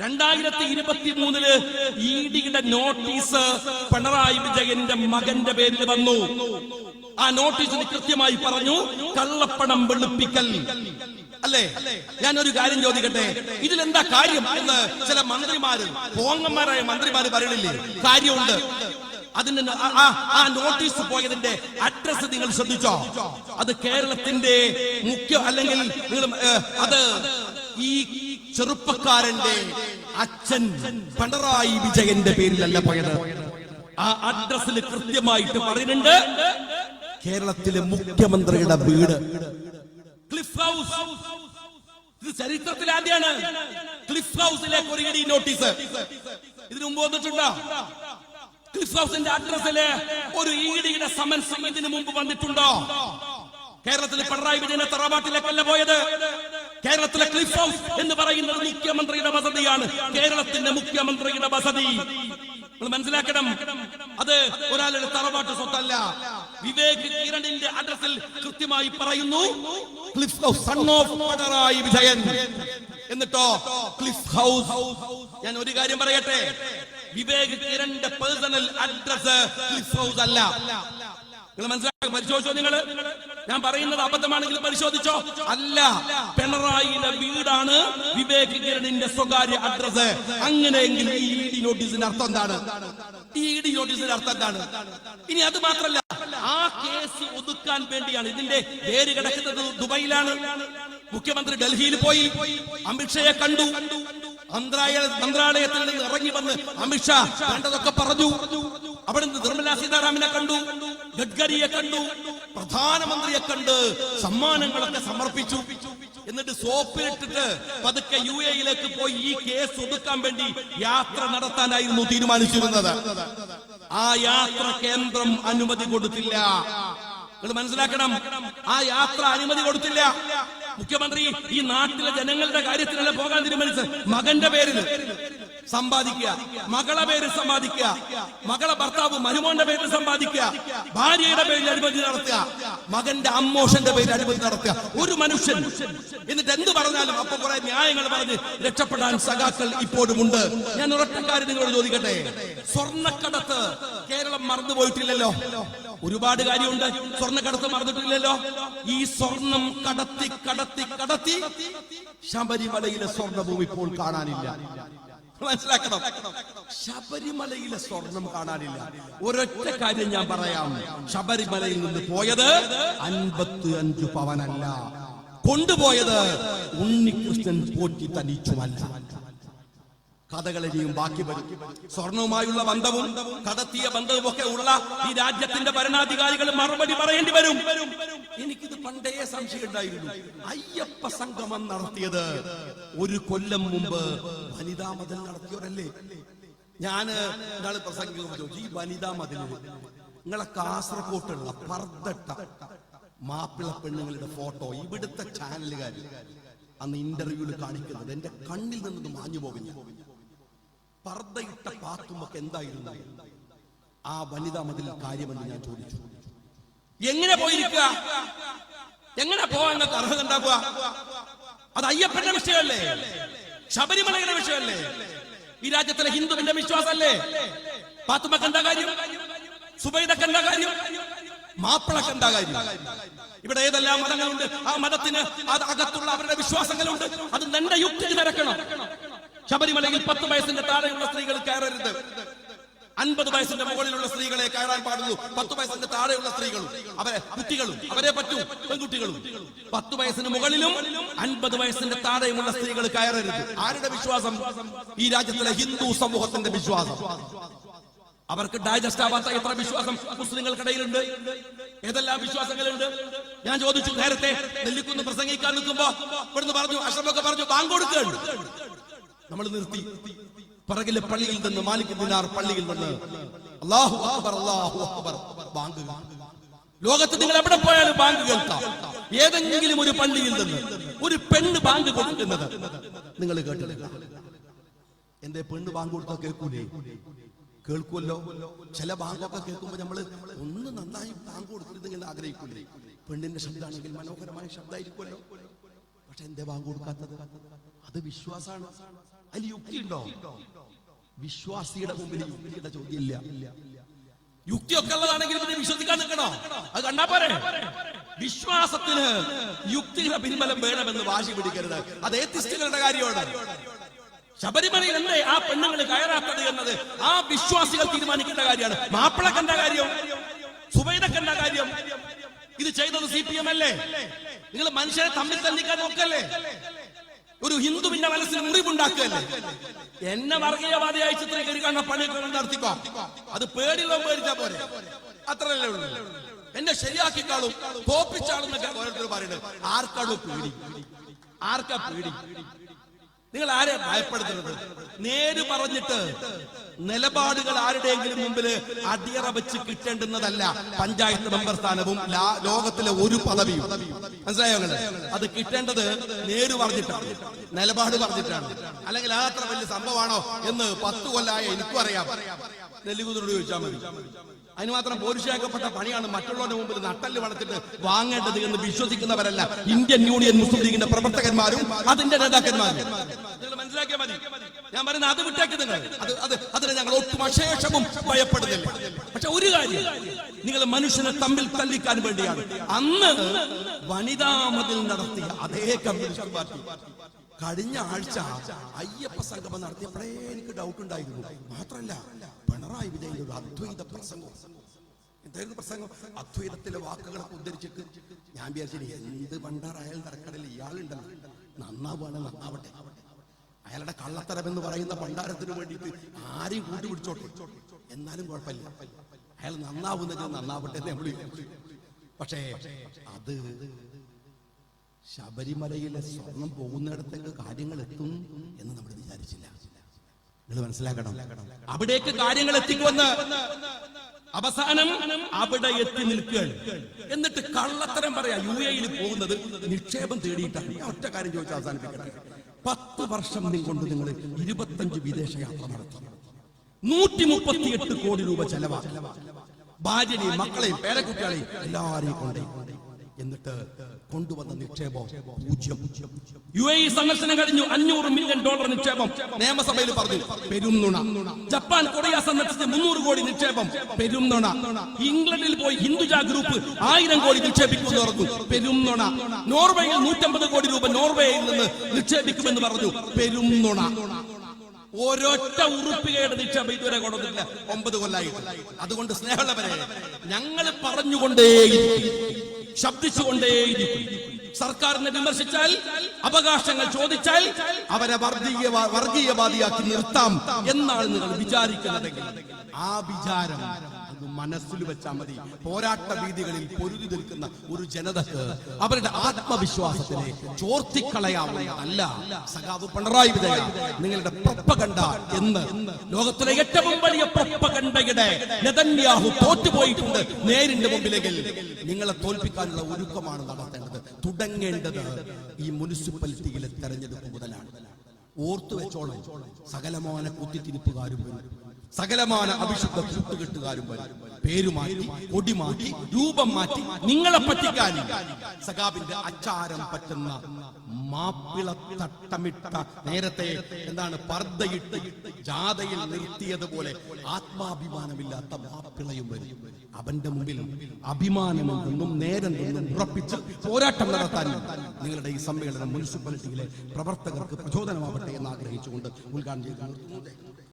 രണ്ടായിരത്തി ഇരുപത്തി മൂന്നിൽ ഇ ഡിയുടെ നോട്ടീസ് പിണറായി വിജയന്റെ മകന്റെ പേരിൽ വന്നു. ആ നോട്ടീസിൽ കൃത്യമായി പറഞ്ഞു കള്ളപ്പണം വെളുപ്പിക്കൽ. അല്ലേ? ഞാൻ ഒരു കാര്യം ചോദിക്കട്ടെ? ഇതിലെന്താ കാര്യം എന്ന് ചില മന്ത്രിമാര് പോങ്ങന്മാരായ മന്ത്രിമാര് പറയണില്ലേ? കാര്യമുണ്ട്. അതിന് ആ- ആ- ആ നോട്ടീസ് പോയതിന്റെ അഡ്രസ് നിങ്ങൾ ശ്രദ്ധിച്ചോ? അത് കേരളത്തിന്റെ മുഖ്യ അല്ലെങ്കിൽ നിങ്ങൾ അത് ഈ ചെറുപ്പക്കാരന്റെ അച്ഛൻ പിണറായി വിജയന്റെ പേരിലല്ല പോയത്. ആ അഡ്രസ്സിൽ കൃത്യമായിട്ട് പറയുന്നുണ്ട്. കേരളത്തിലെ മുഖ്യമന്ത്രിയുടെ വീട്. ക്ലിഫ് ഹൗസ് ഇത് ചരിത്രത്തിൽ ആദ്യമാണ്. ക്ലിഫ് ഹൗസിലേക്ക് ഒരു ഇടി നോട്ടീസ് ഇതിനു മുമ്പ് വന്നിട്ടുണ്ടോ? ക്ലിഫ് ഹൗസിന്റെ അഡ്രസ്സിലെ ഒരു ഇഡിയുടെ സമൻസ് ഇതിനു മുമ്പ് വന്നിട്ടുണ്ടോ? കേരളത്തിലെ പിണറായി വിജയന്റെ തറവാട്ടിലേക്കല്ല പോയത്. കേരളത്തിലെ ക്ലിഫ് ഹൗസ് എന്ന് പറയുന്നത് മുഖ്യമന്ത്രിയുടെ വസതിയാണ്. കേരളത്തിന്റെ മുഖ്യമന്ത്രിയുടെ വസതി. മനസ്സിലാക്കണം. അത് ഒരാളുടെ തറവാട്ട് സ്വത്തല്ല. വിവേക് കിരണിന്റെ അഡ്രസ്സിൽ കൃത്യമായി പറയുന്നു Cliff House son of Pinarayi Vijayan. എന്നിട്ടോ ക്ലിഫ് ഹൗസ് ഞാൻ ഒരു കാര്യം പറയട്ടെ. വിവേക് കിരണിന്റെ പേഴ്സണൽ അഡ്രസ് ക്ലിഫ് ഹൗസ് അല്ല. നിങ്ങൾ മനസ്സിലാക്കി പരിശോധിച്ചോ നിങ്ങൾ ഞാൻ പറയുന്നത് അബദ്ധമാണെങ്കിൽ പരിശോധിച്ചോ? അല്ല. പിണറായിയുടെ വീടാണ് വിവേക് കിരണിന്റെ സ്വകാര്യ അഡ്രസ് അങ്ങനെയെങ്കിൽ ഈ ഇ ഡി നോട്ടീസിന്റെ അർത്ഥം എന്താണ്? ഈ ഇ ഡി നോട്ടീസിന്റെ അർത്ഥം എന്താണ്? ഇനി അത് മാത്രല്ല. ആ കേസ് ഒതുക്കാൻ വേണ്ടിയാണ് ഇതിന്റെ പേര് കിടക്കുന്നത് ദുബൈയിലാണ്. മുഖ്യമന്ത്രി ഡൽഹിയിൽ പോയി. അമിത്ഷയെ കണ്ടു. മന്ത്രാലയ മന്ത്രാലയത്തിൽ നിന്ന് ഇറങ്ങി വന്ന് അമിത്ഷാ വേണ്ടതൊക്കെ പറഞ്ഞു. അവിടെ നിന്ന് നിർമ്മലാ സീതാരാമനെ കണ്ടു. ഗഡ്കരിയെ കണ്ടു പ്രധാനമന്ത്രിയെ കണ്ട് സമ്മാനങ്ങളൊക്കെ സമർപ്പിച്ചു. എന്നിട്ട് സോപ്പിലിട്ടിട്ട് പതുക്കെ യു എയിലേക്ക് പോയി ഈ കേസ് ഒതുക്കാൻ വേണ്ടി യാത്ര നടത്താനായിരുന്നു തീരുമാനിച്ചിരുന്നത്. ആ യാത്ര കേന്ദ്രം അനുമതി കൊടുത്തില്ല. നിങ്ങൾ മനസ്സിലാക്കണം ആ യാത്ര അനുമതി കൊടുത്തില്ല. മുഖ്യമന്ത്രി ഈ നാട്ടിലെ ജനങ്ങളുടെ കാര്യത്തിനല്ല പോകാൻ തീരുമാനിച്ചത്? മകന്റെ പേരിൽ സമ്പാദിക്കുക. മകളെ പേര് സമ്പാദിക്കുക. മകളെ ഭർത്താവ് മരുമോന്റെ പേര് സമ്പാദിക്കുക. ഭാര്യയുടെ പേരിൽ അനുമതി നടത്തുക. മകന്റെ അമ്മോഷന്റെ പേരിൽ അനുമതി നടത്തുക. ഒരു മനുഷ്യൻ എന്നിട്ട് എന്ത് പറഞ്ഞാലും അപ്പൊ കുറെ ന്യായങ്ങൾ പറഞ്ഞ് രക്ഷപ്പെടാൻ സഖാക്കൾ ഇപ്പോഴും ഉണ്ട് ഞാൻ ഒരൊറ്റ കാര്യം നിങ്ങളോട് ചോദിക്കട്ടെ? സ്വർണക്കടത്ത് കേരളം മറന്നു പോയിട്ടില്ലല്ലോ? ഒരുപാട് കാര്യമുണ്ട്. സ്വർണക്കടത്ത് മറന്നിട്ടില്ലല്ലോ? ഈ സ്വർണം കടത്തി കടത്തി കടത്തി ശബരിമലയിലെ സ്വർണഭൂമി ഇപ്പോൾ കാണാനില്ല. മനസ്സിലാക്കണം. ശബരിമലയിലെ സ്വർണം കാണാനില്ല. ഒരൊറ്റ കാര്യം ഞാൻ പറയാം. ശബരിമലയിൽ നിന്ന് പോയത് അൻപത്തി അഞ്ചു പവനല്ല. കൊണ്ടുപോയത് ഉണ്ണികൃഷ്ണൻ പോറ്റി തനിച്ചുമല്ല. കഥകൾ ഇനിയും ബാക്കി വരും. സ്വർണവുമായുള്ള ബന്ധവും കടത്തിയ ബന്ധവും ഒക്കെ ഉള്ള ഈ രാജ്യത്തിന്റെ ഭരണാധികാരികൾ മറുപടി പറയേണ്ടി വരും. എനിക്കിത് പണ്ടേ സംശയം ഉണ്ടായിരുന്നു അയ്യപ്പ സംഗമം നടത്തിയത് ഒരു കൊല്ലം മുമ്പ് വനിതാ മതിൽ നടത്തിയവരല്ലേ? ഞാൻ ഇന്നാൾ പ്രസംഗിക്കുമ്പോൾ ഈ വനിതാ മതിൽ നിങ്ങളെ കാസർകോട്ടുള്ള പർദ്ദട്ട മാപ്പിള പെണ്ണുങ്ങളുടെ ഫോട്ടോ ഇവിടുത്തെ ചാനലുകാർ അന്ന് ഇന്റർവ്യൂവിൽ കാണിക്കുന്നത്. എന്റെ കണ്ണിൽ നിന്നൊന്നും മാഞ്ഞു പോകുന്നു പർദ്ദയിട്ട പാത്തുമൊക്കെ എന്തായിരുന്നു? ആ വനിതാ മതിൽ കാര്യമെന്ന് ഞാൻ ചോദിച്ചു. എങ്ങനെ പോയിരിക്കുക? എങ്ങനെ പോവാൻ അർഹത ഉണ്ടാക്കുക? അത് അയ്യപ്പന്റെ വിഷയമല്ലേ? ശബരിമലയുടെ വിഷയമല്ലേ? ഈ രാജ്യത്തിലെ ഹിന്ദുവിന്റെ വിശ്വാസമല്ലേ പാത്തുമൊക്കെ എന്താ കാര്യം? സുബൈദക്ക് എന്താ കാര്യം? മാപ്പിളക്ക് എന്താ കാര്യം? ഇവിടെ ഏതെല്ലാം മതങ്ങളുണ്ട്? ആ മതത്തിന് അത് അകത്തുള്ള അവരുടെ വിശ്വാസങ്ങളുണ്ട്. അത് നിന്റെ യുക്തി നിരക്കണം ശബരിമലയിൽ പത്ത് വയസ്സിന്റെ താഴെയുള്ള സ്ത്രീകൾ കയറരുത്. അൻപത് വയസ്സിന്റെ മുകളിലുള്ള സ്ത്രീകളെ കയറാൻ പാടുള്ളൂ. പത്ത് വയസ്സിന്റെ താഴെയുള്ള സ്ത്രീകളും അവരെ കുട്ടികളും അവരെ പറ്റും പെൺകുട്ടികളും. പത്ത് വയസ്സിന് മുകളിലും അൻപത് വയസ്സിന്റെ താഴെയുമുള്ള സ്ത്രീകൾ കയറരുത്. ആരുടെ വിശ്വാസം? ഈ രാജ്യത്തിലെ ഹിന്ദു സമൂഹത്തിന്റെ വിശ്വാസം. അവർക്ക് ഡൈജസ്റ്റ് ആവാത്ത എത്ര വിശ്വാസം മുസ്ലിങ്ങൾക്കിടയിലുണ്ട് ഏതെല്ലാം വിശ്വാസങ്ങളുണ്ട്? ഞാൻ ചോദിച്ചു നേരത്തെ നെല്ലിക്കുന്ന് പ്രസംഗിക്കാൻ നിൽക്കുമ്പോ ഇവിടുന്ന് പറഞ്ഞു അഷ്റഫൊക്കെ പറഞ്ഞു ബാങ്ക് കൊടുക്കുകയാണ് നമ്മൾ നിർത്തി. പിറകിലെ പള്ളിയിൽ നിന്ന് മാലിക് ദിനാർ പള്ളിയിൽ നിന്ന് അള്ളാഹു അക്ബർ അള്ളാഹു അക്ബർ ബാങ്ക് ലോകത്ത് നിങ്ങൾ എവിടെ പോയാലും ബാങ്ക് കേൾക്കാം. ഏതെങ്കിലും ഒരു പള്ളിയിൽ നിന്ന് ഒരു പെണ്ണ് ബാങ്ക് കൊടുക്കുന്നത് നിങ്ങൾ കേട്ടിട്ടില്ല. എന്റെ പെണ്ണ് ബാങ്ക് കൊടുത്താൽ കേൾക്കൂലേ? കേൾക്കുമല്ലോ. ചില ബാങ്കൊക്കെ കേൾക്കുമ്പോ നമ്മൾ ഒന്ന് നന്നായി ബാങ്ക് കൊടുക്കരുത് ഇങ്ങനെ ആഗ്രഹിക്കൂലേ? പെണ്ണിന്റെ ശബ്ദമാണെങ്കിൽ മനോഹരമായ ശബ്ദമായിരിക്കുമല്ലോ പക്ഷെ എന്തേ ബാങ്ക് കൊടുക്കാത്തത് അത് വിശ്വാസമാണ്. അതിൽ യുക്തിയുണ്ടോ? വിശ്വാസിയുടെ മുമ്പിൽ യുക്തിയുടെ ചോദ്യമില്ല. യുക്തിയൊക്കെ ഉള്ളതാണെങ്കിൽ വിശ്വസിക്കാൻ നിൽക്കണോ? അത് കണ്ടാ പോരെ? വിശ്വാസത്തിന് യുക്തിയുടെ പിൻബലം വേണമെന്ന് വാശി പിടിക്കരുത്. അത് ഏത്തിസ്റ്റുകളുടെ കാര്യമാണ്. ശബരിമലയിൽ അല്ലേ ആ പെണ്ണുങ്ങൾ കയറാത്തത് എന്നത്? ആ വിശ്വാസികൾ തീരുമാനിക്കേണ്ട കാര്യമാണ്. മാപ്പിള കണ്ട കാര്യം സുബൈദ കണ്ട കാര്യം. ഇത് ചെയ്തത് സി പി എം അല്ലേ? നിങ്ങൾ മനുഷ്യരെ തമ്മിൽ തല്ലിക്കാൻ നോക്കല്ലേ? ഒരു ഹിന്ദുവിന്റെ മനസ്സിൽ മുറിവുണ്ടാക്കുകയല്ലേ? എന്നെ വർഗീയവാദിയായി ചിത്രീകരിക്കാനുള്ള പണിയൊക്കെ കൊണ്ട് നടത്തിക്കോ? അത് പേടിയുള്ള പേടിച്ചാ പോരെ? അത്രല്ലേ ഉള്ളൂ. എന്നെ ശരിയാക്കിക്കാളും തോപ്പിച്ചാളുന്നൊക്കെ ഓരോരുത്തർ പറയുന്നത്. ആർക്കാണോ പേടി? ആർക്കാ പേടി? നിങ്ങൾ ആരെ ഭയപ്പെടുത്തരുത്? നേര് പറഞ്ഞിട്ട് നിലപാടുകൾ ആരുടെയെങ്കിലും മുമ്പിൽ അടിയറ വെച്ച് കിട്ടേണ്ടുന്നതല്ല പഞ്ചായത്ത് മെമ്പർ സ്ഥാനവും ലോകത്തിലെ ഒരു പദവിയും. മനസ്സിലായോ അത് കിട്ടേണ്ടത് നേര് പറഞ്ഞിട്ടാണ്. നിലപാട് പറഞ്ഞിട്ടാണ്. അല്ലെങ്കിൽ അതത്ര വലിയ സംഭവമാണോ എന്ന് പത്ത് കൊല്ലായ എനിക്കും അറിയാം. നെല്ലികുതിരോട് ചോദിച്ചാൽ മതി. അതിന് മാത്രം പോലീസാക്കപ്പെട്ട പണിയാണ് മറ്റുള്ളവരുടെ മുമ്പിൽ നട്ടൽ വളർത്തിട്ട് വാങ്ങേണ്ടത് എന്ന് വിശ്വസിക്കുന്നവരല്ല. ഇന്ത്യൻ യൂണിയൻ മുസ്ലിം ലീഗിന്റെ പ്രവർത്തകന്മാരും അതിന്റെ നേതാക്കന്മാരും. മനസ്സിലാക്കിയാൽ മതി. ഞാൻ പറയുന്നത് അത് വിട്ടേക്ക് നിങ്ങൾ. അത് അത് അതിന് ഞങ്ങൾ ഒട്ടും അശേഷവും ഭയപ്പെടുന്നില്ല. പക്ഷെ ഒരു കാര്യം നിങ്ങൾ മനുഷ്യനെ തമ്മിൽ തല്ലിക്കാൻ വേണ്ടിയാണ്. അന്ന് വനിതാ മതിൽ നടത്തിയ അതേ കമ്മ്യൂണിസ്റ്റ് പാർട്ടി കഴിഞ്ഞ ആഴ്ച അയ്യപ്പ സംഗമം നടത്തിയപ്പോഴേ എനിക്ക് ഡൗട്ട് ഉണ്ടായിരുന്നു. മാത്രല്ല പിണറായി വിജയൻ ഒരു അദ്വൈത പ്രസംഗം. എന്തായിരുന്നു പ്രസംഗം? അദ്വൈതത്തിലെ വാക്കുകളൊക്കെ ഉദ്ധരിച്ചിട്ട്. ഞാൻ വിചാരിച്ചു എന്ത് പണ്ടാറായാലും നടക്കടയിൽ ഇയാളുണ്ടല്ലോ. നന്നാവുകയാണ് നന്നാവട്ടെ. അയാളുടെ കള്ളത്തരം എന്ന് പറയുന്ന ഭണ്ഡാരത്തിന് വേണ്ടിയിട്ട് ആരെയും കൂട്ടി പിടിച്ചോട്ടെ എന്നാലും കുഴപ്പമില്ല. അയാൾ നന്നാവുന്നത് നന്നാവട്ടെ എന്ന് നമ്മൾ പക്ഷേ അത് ശബരിമലയിലെ സ്വർണം പോകുന്നിടത്തേക്ക് കാര്യങ്ങൾ എത്തും എന്ന് നമ്മൾ വിചാരിച്ചില്ല. നിങ്ങൾ മനസ്സിലാക്കണം. അവിടേക്ക് കാര്യങ്ങൾ എത്തിക്കുമെന്ന് അവസാനം അവിടെ എത്തി നിൽക്കുകയാണ്. എന്നിട്ട് കള്ളത്തരം പറയാ യു എയിൽ പോകുന്നത് നിക്ഷേപം തേടിയിട്ടാണ്. ഒറ്റ കാര്യം ചോദിച്ച് അവസാനിപ്പിക്കട്ടെ. പത്ത് വർഷം നിങ്ങൾ കൊണ്ട് നിങ്ങൾ ഇരുപത്തഞ്ച് വിദേശ യാത്ര നടത്തി. നൂറ്റി മുപ്പത്തിയെട്ട് കോടി രൂപ ചെലവ ഭാര്യനെയും മക്കളെയും പേരക്കുട്ടികളെയും എല്ലാരെയും കൊണ്ടേ. എന്നിട്ട് കൊണ്ടുവന്ന നിക്ഷേപം പൂജ്യം. യു എ സന്ദർശനം കഴിഞ്ഞു അഞ്ഞൂറ് മില്യൺ ഡോളർ നിക്ഷേപം. നിയമസഭയിൽ പറഞ്ഞു പെരുംനുണ ജപ്പാൻ കൊറിയ സന്ദർശിച്ച് മുന്നൂറ് കോടി നിക്ഷേപം. പെരുംനുണ ഇംഗ്ലണ്ടിൽ പോയി ഹിന്ദുജ ഗ്രൂപ്പ് ആയിരം കോടി നിക്ഷേപിക്കുമെന്ന് പറഞ്ഞു. പെരുംനുണ നോർവേയിൽ നൂറ്റമ്പത് കോടി രൂപ നോർവേയിൽ നിന്ന് നിക്ഷേപിക്കുമെന്ന് പറഞ്ഞു. പെരുംനുണ ഒരൊറ്റ ഉറുപ്പികയുടെ നിക്ഷേപം ഇതുവരെ കൊണ്ടുവന്നില്ല ഒമ്പത് കൊല്ലായിട്ട്. അതുകൊണ്ട് സ്നേഹമുള്ളവരെ ഞങ്ങൾ പറഞ്ഞുകൊണ്ടേയിരിക്കും. ശബ്ദിച്ചുകൊണ്ടേയിരിക്കും. സർക്കാരിനെ വിമർശിച്ചാൽ അവകാശങ്ങൾ ചോദിച്ചാൽ അവരെ വർഗീയ വർഗീയവാദിയാക്കി നിർത്താം എന്നാണ് നിങ്ങൾ വിചാരിക്കുന്നതെങ്കിൽ ആ വിചാരം മനസ്സിൽ വെച്ചാൽ മതി. പോരാട്ട വീതികളിൽ പൊരുതി നിൽക്കുന്ന ഒരു ജനതക്ക് അവരുടെ ആത്മവിശ്വാസത്തിനെ ചോർത്തിക്കളയാവുന്നതല്ല. സഖാവ് പിണറായി വിജയ നിങ്ങളുടെ പ്രപ്പകണ്ട എന്ന്. ലോകത്തിലെ ഏറ്റവും വലിയ പ്രപ്പകണ്ടയുടെ നെതന്യാഹു തോറ്റുപോയിട്ടുണ്ട് നേരിന്റെ മുമ്പിലെങ്കിൽ. നിങ്ങളെ തോൽപ്പിക്കാനുള്ള ഒരുക്കമാണ് നടത്തേണ്ടത്. തുടങ്ങേണ്ടത് ഈ മുനിസിപ്പാലിറ്റിയിലെ തെരഞ്ഞെടുപ്പ് മുതലാണ്. ഓർത്തു വെച്ചോളം. സകലമാന കുത്തിത്തിരിപ്പുകാരും വരും. സകലമാന അഭിഷുദ്ധ കൂട്ടുകെട്ടുകാരും വരും. പേര് മാറ്റി കൊടി മാറ്റി രൂപം മാറ്റി നിങ്ങളെ പറ്റിക്കാൻ സഖാബിന്റെ അച്ചാരം പറ്റുന്ന മാപ്പിള തട്ടമിട്ട നേരത്തെ എന്താണ് പർദ്ദയിട്ട് ജാഥയിൽ നിർത്തിയതുപോലെ ആത്മാഭിമാനമില്ലാത്ത മാപ്പിളയും വരും. അവന്റെ മുമ്പിൽ അഭിമാനമെന്നും നേരം നിന്നും ഉറപ്പിച്ച് പോരാട്ടം നടത്താൻ നിങ്ങളുടെ ഈ സമ്മേളനം മുനിസിപ്പാലിറ്റിയിലെ പ്രവർത്തകർക്ക് പ്രചോദനമാവട്ടെ എന്ന് ആഗ്രഹിച്ചുകൊണ്ട് ഉദ്ഘാടനം ചെയ്തു.